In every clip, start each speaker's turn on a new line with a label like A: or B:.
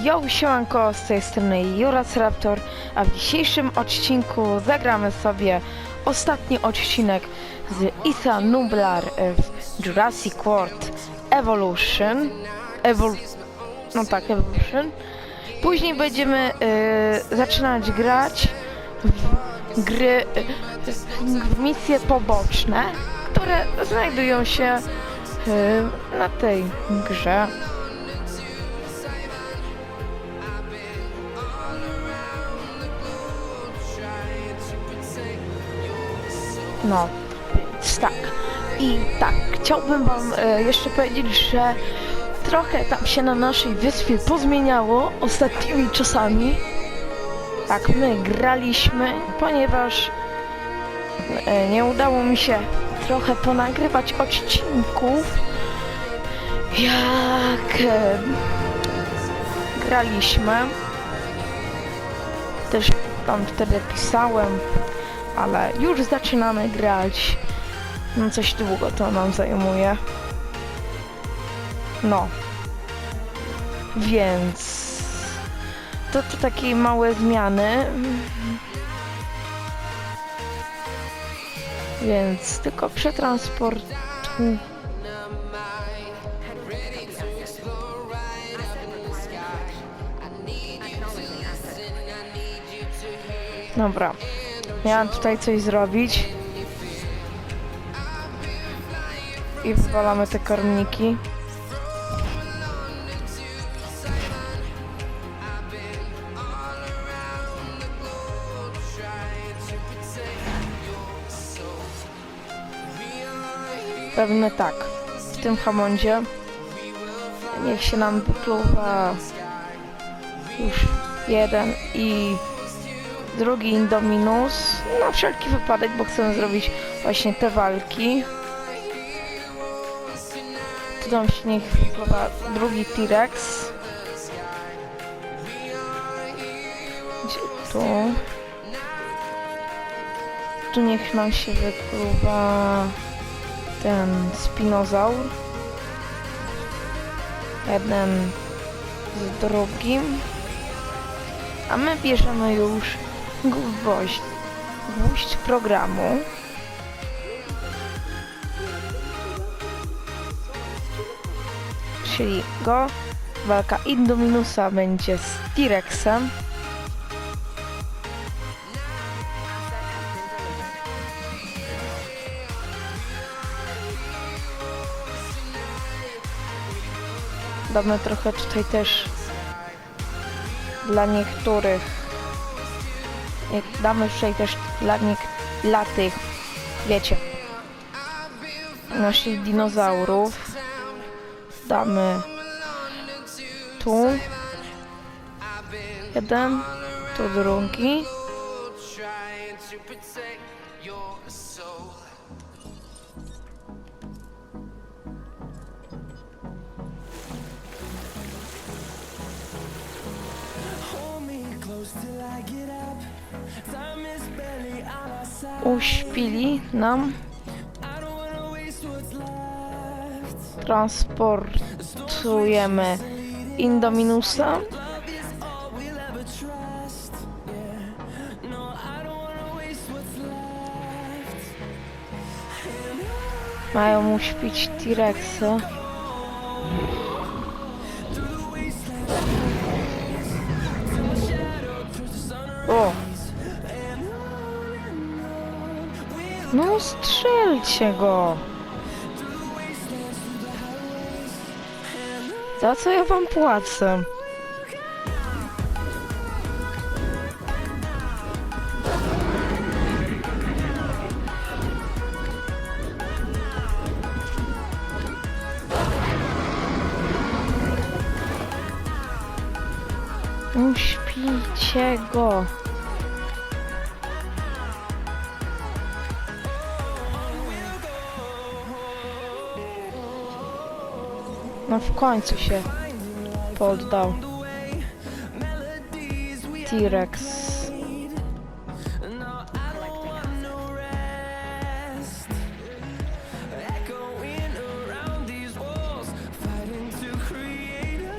A: Yo, siemanko, z tej strony Juras Raptor, a w dzisiejszym odcinku zagramy sobie ostatni odcinek z Isa Nublar w Jurassic World Evolution. Evol... No tak, Evolution. Później będziemy y, zaczynać grać w gry, w misje poboczne, które znajdują się y, na tej grze. No, więc tak. I tak, chciałbym wam e, jeszcze powiedzieć, że trochę tam się na naszej wyspie pozmieniało ostatnimi czasami. Tak, my graliśmy, ponieważ e, nie udało mi się trochę ponagrywać odcinków, jak e, graliśmy. Też tam wtedy pisałem ale już zaczynamy grać. No coś długo to nam zajmuje. No. Więc to, to takie małe zmiany. Więc tylko przetransport. Dobra. Miałam tutaj coś zrobić. I wywalamy te korniki. Pewnie tak. W tym hamondzie niech się nam wypluwa już jeden i drugi Indominus, na wszelki wypadek, bo chcę zrobić właśnie te walki. Tu nam się niech wypływa drugi T-Rex. Tu? Tu niech nam się wypływa ten Spinozaur. Jeden z drugim. A my bierzemy już gwóźdź, gwóźdź programu. Czyli go. Walka Indominusa będzie z T-Rexem. Damy trochę tutaj też dla niektórych damy tutaj też dla, dla tych, wiecie, naszych dinozaurów. Damy tu jeden, tu drugi. Uśpili nam transportujemy Indominusa mają uśpić T-Rexa strzelcie go! Za co ja wam płacę? Uśpijcie go! No w końcu się poddał. T-Rex.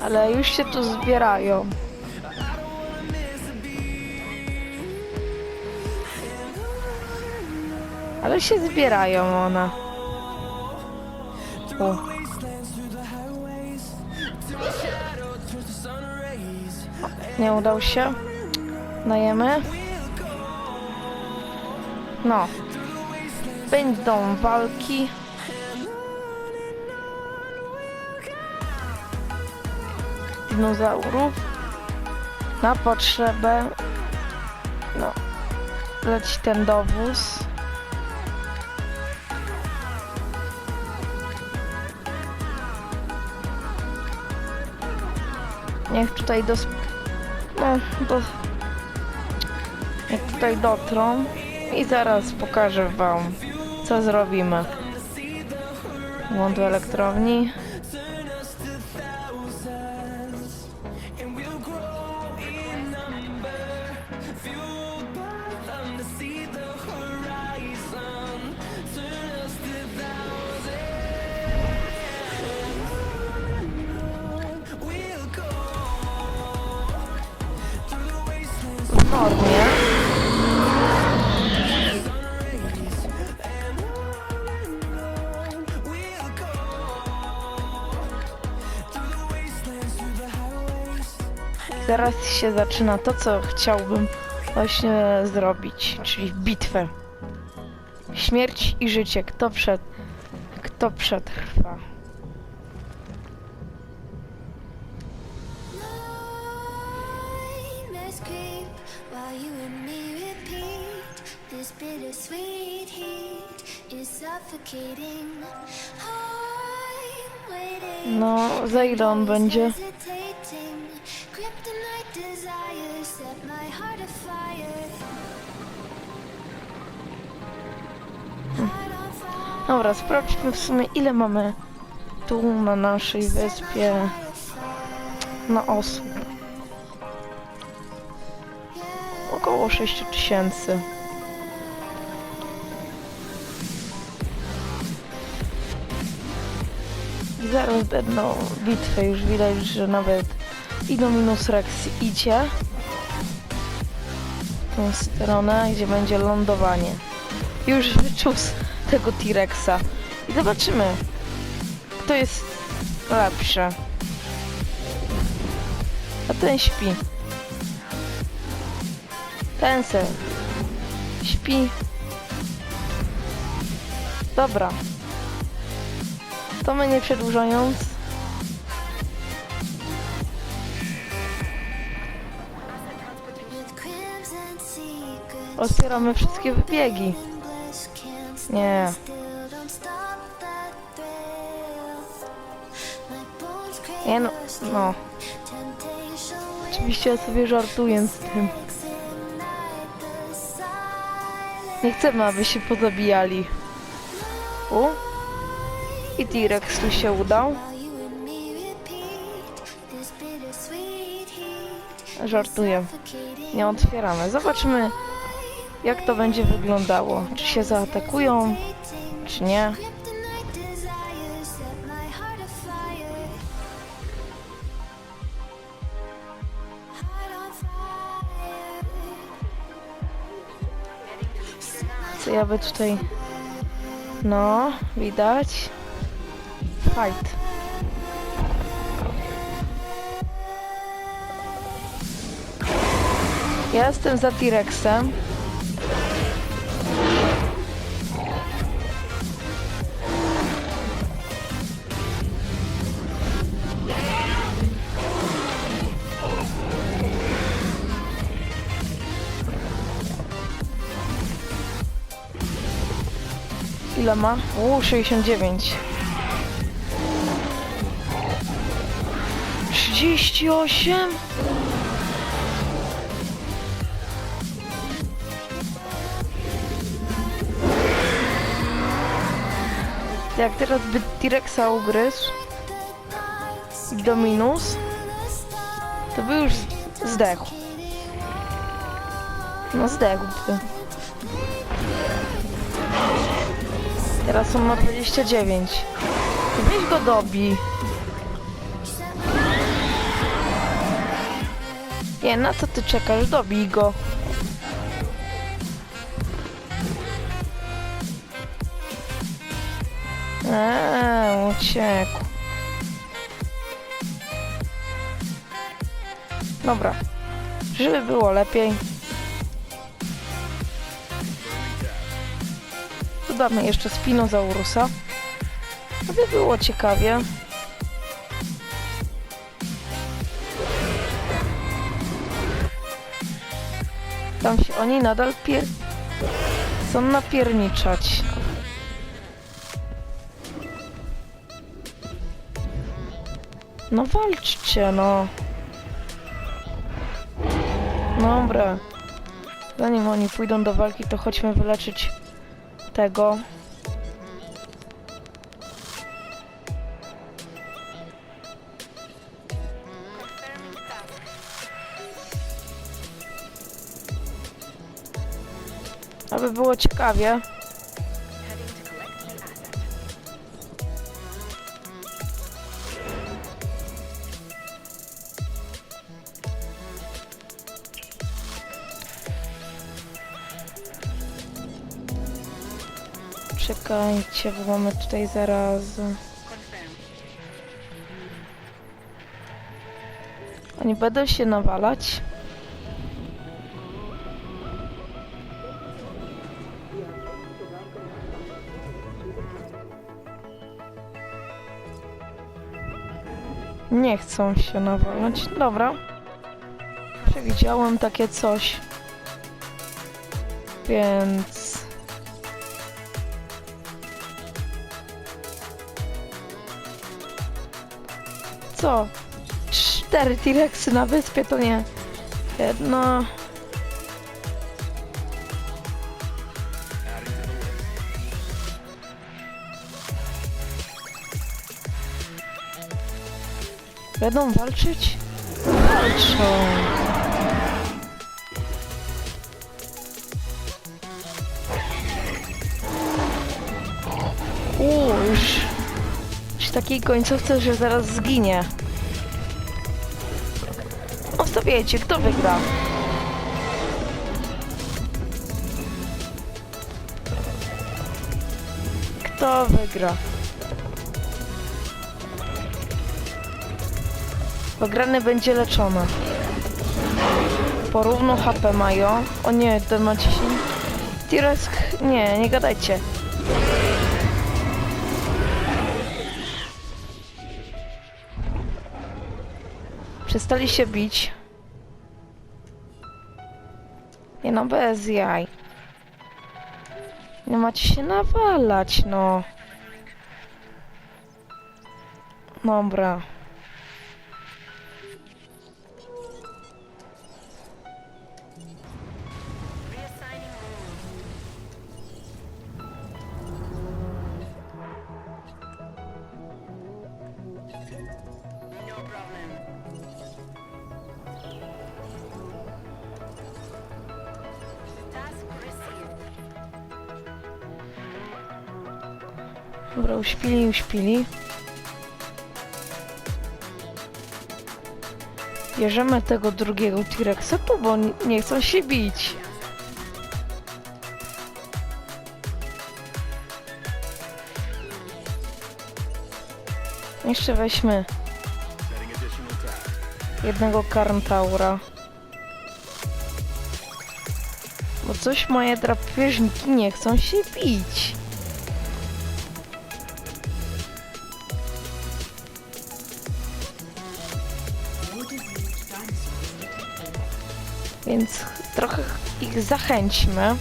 A: Ale już się tu zbierają. Ale się zbierają one. U. Udał się. Dajemy. No. Będą walki. Dinozaurów. Na potrzebę. No. Leci ten dowóz. Niech tutaj dos... No, do... Niech tutaj dotrą i zaraz pokażę wam, co zrobimy. Do elektrowni. W normie. Zaraz się zaczyna to, co chciałbym właśnie zrobić, czyli bitwę. Śmierć i życie. Kto przed... Kto przetrwa? Za ile on będzie?
B: Fire,
A: Dobra, sprawdźmy w sumie ile mamy tu na naszej wyspie na osób. Około 6 tysięcy. Zaraz będą bitwy, już widać, że nawet Idominus Rex idzie w tą stronę, gdzie będzie lądowanie. Już wyczuł tego T-Rexa. I zobaczymy, kto jest lepszy. A ten śpi. Ten śpi. Dobra. To my nie przedłużając. Otwieramy wszystkie wybiegi. Nie. Nie no, no. Oczywiście ja sobie żartuję z tym. Nie chcemy, aby się pozabijali. U? I T-Rex się udał. Żartuję. Nie otwieramy. Zobaczymy, jak to będzie wyglądało. Czy się zaatakują, czy nie. Co ja by tutaj... No, widać. Fight. Ja jestem za T-Rexem. Ile ma? U, 69. 38? Jak teraz by T-Rexa ugryzł do minus, to by już zdechł. No zdechłby. Teraz on ma 29. Weź go dobi. Nie, na co ty czekasz? Dobij go. Eee, uciekł. Dobra. Żeby było lepiej. Dodamy jeszcze Spinozaurusa. Aby było ciekawie. Tam się oni nadal pier... chcą napierniczać. No walczcie, no. Dobra. Zanim oni pójdą do walki, to chodźmy wyleczyć tego. Było ciekawie. Czekajcie, bo mamy tutaj zaraz. Oni będą się nawalać. Nie chcą się nawalać. Dobra. Przewidziałem takie coś. Więc... Co? Cztery T-Rexy na wyspie to nie. Jedno. Będą walczyć? Walczą. Uż. Przy takiej końcówce, że zaraz zginie. Obstawiajcie, kto wygra? Kto wygra? Wygrany będzie leczony. Porówno HP mają. O nie, to macie się... T-Rex... Nie, nie gadajcie. Przestali się bić. Nie no, bez jaj. Nie macie się nawalać, no. Dobra. Dobra, uśpili, uśpili. Bierzemy tego drugiego T-Rexa bo ni- nie chcą się bić. Jeszcze weźmy jednego Karntaura. Bo coś moje drapieżniki nie chcą się bić. Więc trochę ich zachęćmy.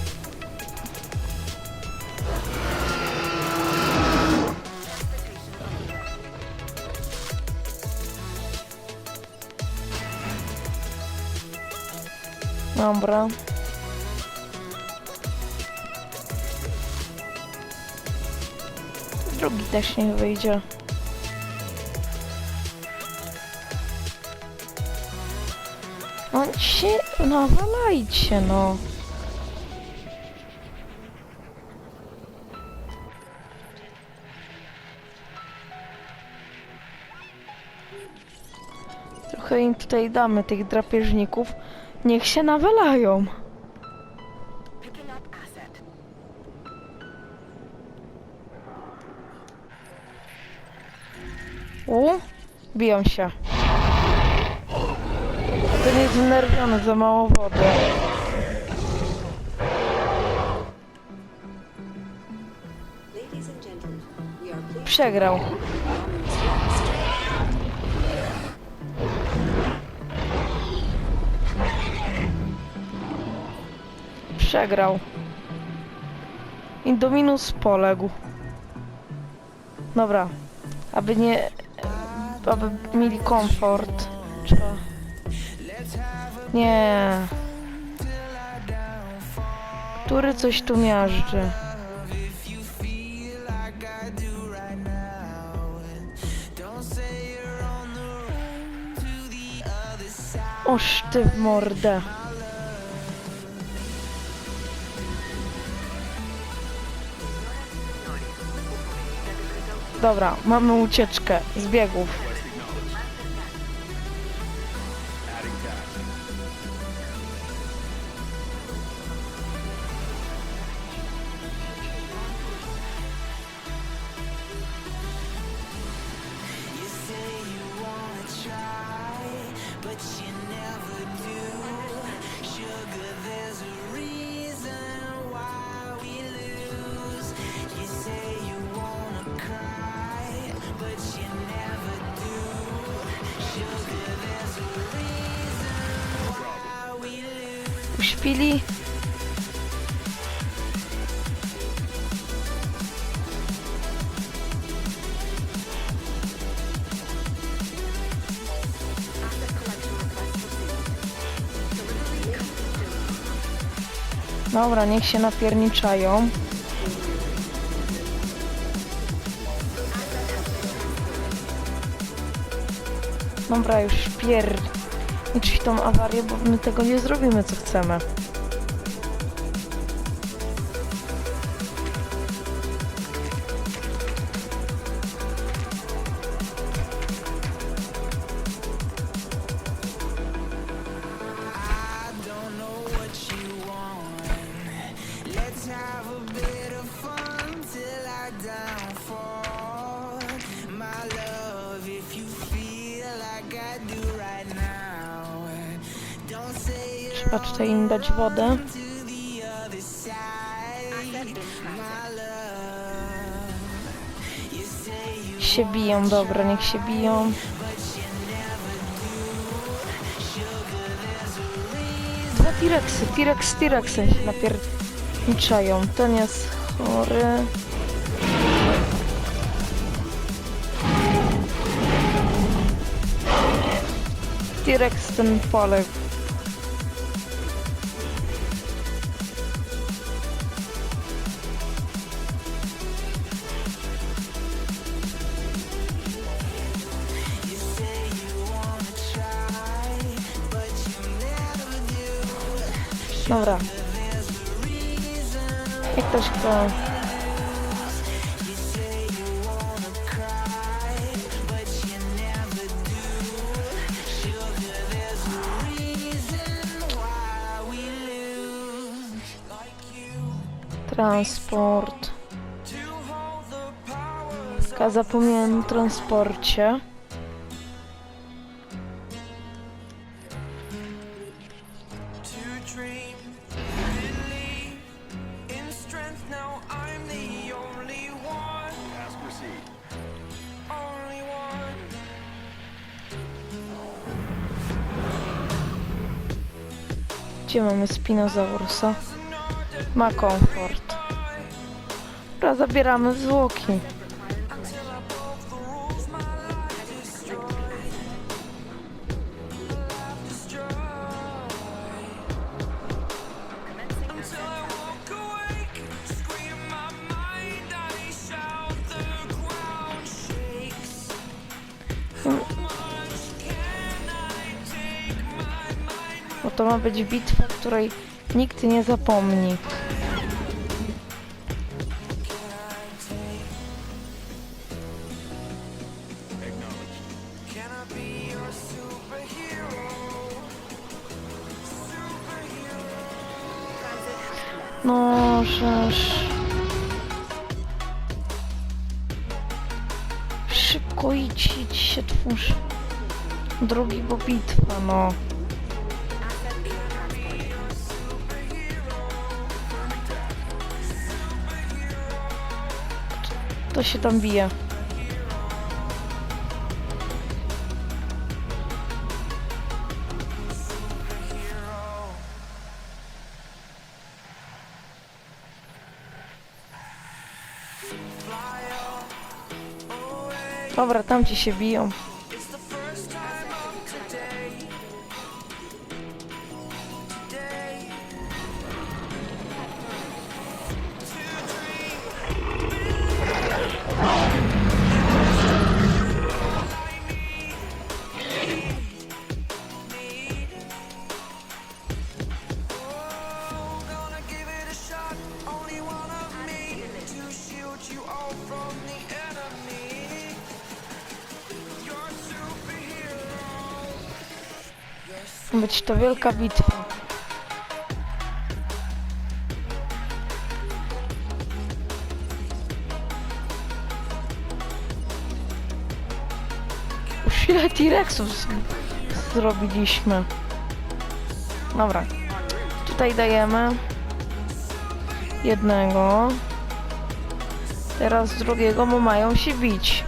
A: Dobra. Drugi też niech wyjdzie. No się nawalajcie, no. Trochę im tutaj damy tych drapieżników. Niech się nawalają. U, biją się. Ten jest znerwiony, za mało wody. Przegrał. Przegrał. Indominus poległ. Dobra. Aby nie... Aby mieli komfort. Nie. Który coś tu miażdży? Oż ty w mordę. Dobra, mamy ucieczkę z biegów. Dobra, niech się napierniczają. Dobra, już pier... Liczyć tą awarię, bo my tego nie zrobimy, co chcemy.
C: Love, you say you
A: Się biją, dobra, niech się biją. Dwa T-Rexy, T-Rex z T-Rexem się napierniczają. Ten jest chory. T-Rex ten poległ. Chce... Transport. Zapomniałem o transporcie. Mamy Spinozaurusa? Ma komfort. Dobra, zabieramy zwłoki.
C: Until I
A: to ma być bitwa, której nikt nie zapomni. No, żeż. Szybko idź, idź się twórz. Drugi, bo bitwa, no. Się tam bije. Dobra, tam ci się biją.
C: To
A: wielka bitwa. Już ile T-Rexów zrobiliśmy. Dobra. Tutaj dajemy jednego. Teraz drugiego, bo mają się bić.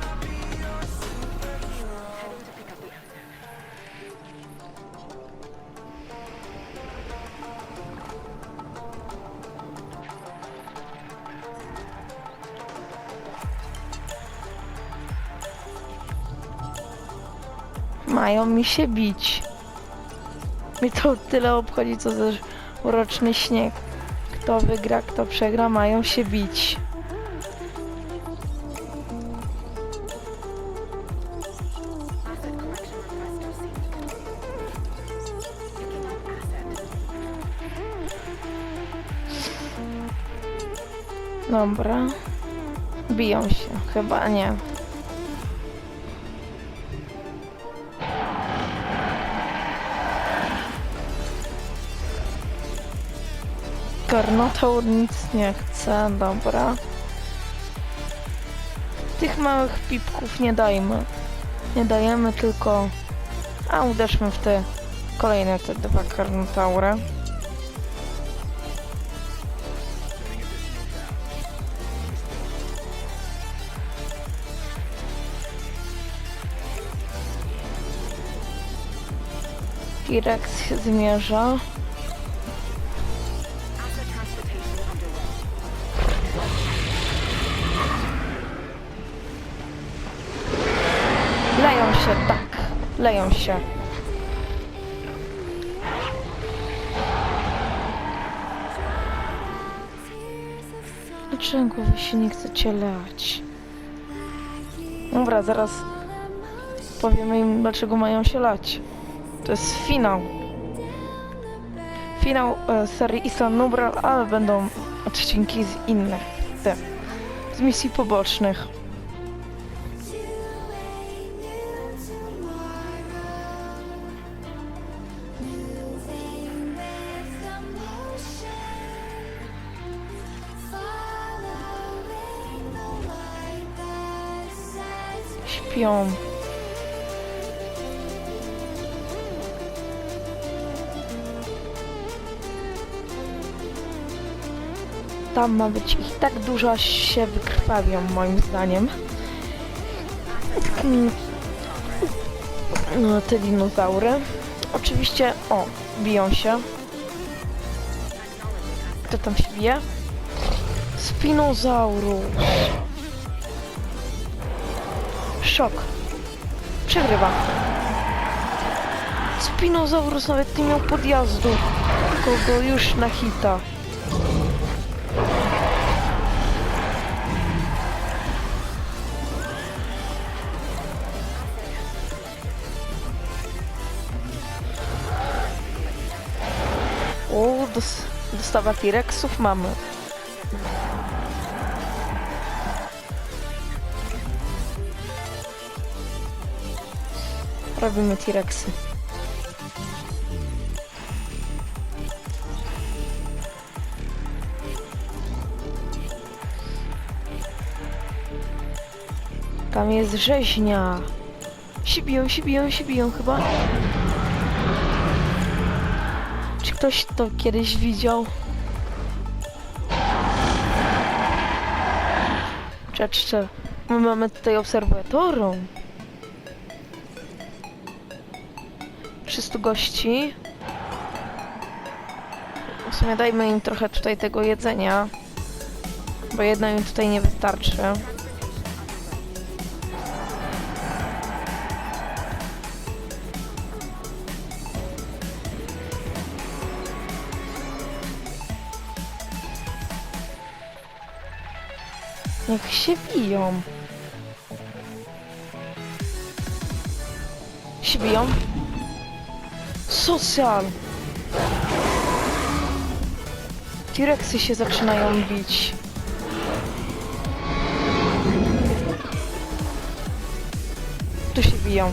A: Mają mi się bić. Mi to tyle obchodzi, co też uroczny śnieg. Kto wygra, kto przegra, mają się bić. Dobra. Biją się. Chyba nie. Karnotaur nic nie chce, dobra. Tych małych pipków nie dajmy. Nie dajemy tylko... A uderzmy w te kolejne te dwa karnotaury. T-Rex zmierza. Się, tak. Leją się. Dlaczego wy się nie chcecie lać? Dobra, zaraz powiemy im, dlaczego mają się lać. To jest finał. Finał e, serii Isa Nubral, ale będą odcinki z innych, z misji pobocznych. Śpią. Tam ma być ich tak dużo, aż się wykrwawią, moim zdaniem. No, te dinozaury. Oczywiście, o, biją się. Kto tam się bije? Spinozaurus. Szok. Przegrywa. Spinozaurus nawet nie miał podjazdu. Kogo już na hita. O, dos dostawa T-Rexów mamy. Robimy T-Rexy. Tam jest rzeźnia. Si biją, si biją, si biją chyba. Czy ktoś to kiedyś widział? Czeczcze. My mamy tutaj obserwatorą. 300 gości. W sumie dajmy im trochę tutaj tego jedzenia. Bo jedno im tutaj nie wystarczy. Niech się biją. Się biją. Social. T-Rexy się zaczynają bić. Tu się biją.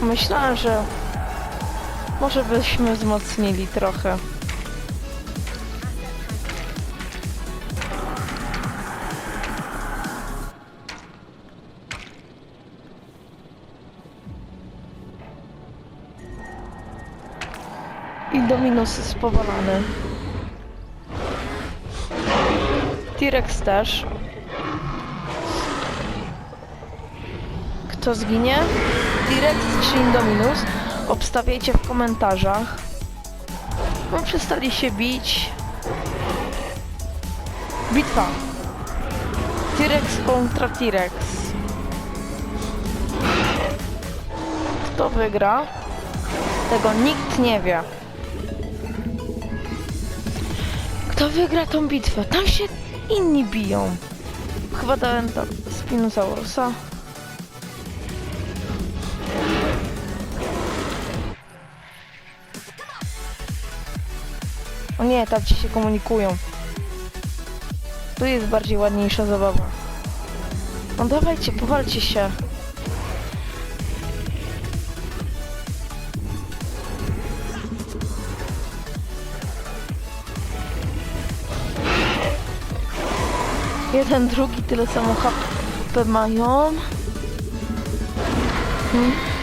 A: Myślałam, że może byśmy wzmocnili trochę. I Dominus jest powalony. T-Rex też. Kto zginie? T-Rex czy Indominus? Obstawiajcie w komentarzach. No przestali się bić. Bitwa. T-Rex kontra T-Rex. Kto wygra? Tego nikt nie wie. Kto wygra tą bitwę? Tam się inni biją. Chyba dałem tam Spinosaurusa. Nie, tam ci się komunikują. Tu jest bardziej ładniejsza zabawa. No dawajcie, powalcie się. Jeden, drugi, tyle samo HP mają. Hmm.